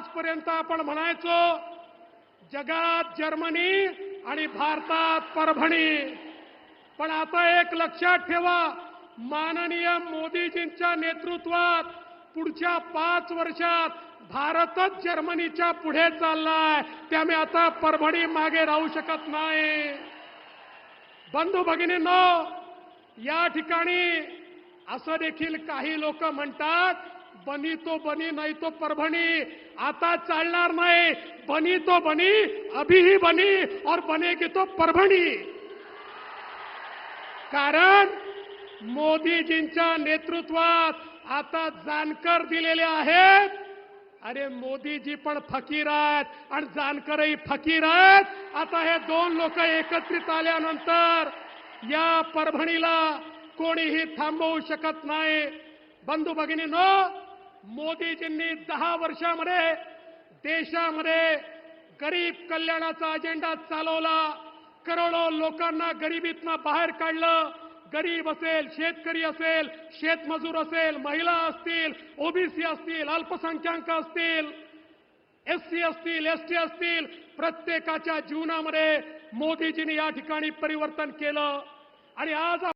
आजपर्यंत आपण म्हणायचो जगात जर्मनी आणि भारतात परभणी. पण आता एक लक्षात ठेवा माननीय मोदीजींच्या नेतृत्वात पुढच्या पाच वर्षात भारतच जर्मनीच्या पुढे चाललाय. त्यामुळे आता परभणी मागे राहू शकत नाही. बंधू भगिनींनो या ठिकाणी असं देखील काही लोक म्हणतात बनी तो बनी, नाही तो परभणी। आता चालणार नाही। बनी तो बनी अभी ही बनी और बनेगी तो परभणी। कारण मोदीजींच्या नेतृत्वात आता जानकर दिलेले आहेत। अरे मोदीजी पण फकीर आहेत आणि जानकरही फकीर आहेत। आता हे दोन लोक एकत्रित आल्यानंतर या परभणीला कोणीही थांबवू शकत नाही। बंधू भगिनीनो मोदीजींनी दहा वर्षामध्ये देशामध्ये गरीब कल्याणाचा अजेंडा चालवला. करोडो लोकांना गरिबीतनं बाहेर काढलं. गरीब असेल शेतकरी असेल शेतमजूर असेल महिला असतील ओबीसी असतील अल्पसंख्याक असतील एससी असतील एसटी असतील प्रत्येकाच्या जीवनामध्ये मोदीजींनी या ठिकाणी परिवर्तन केलं. आणि आज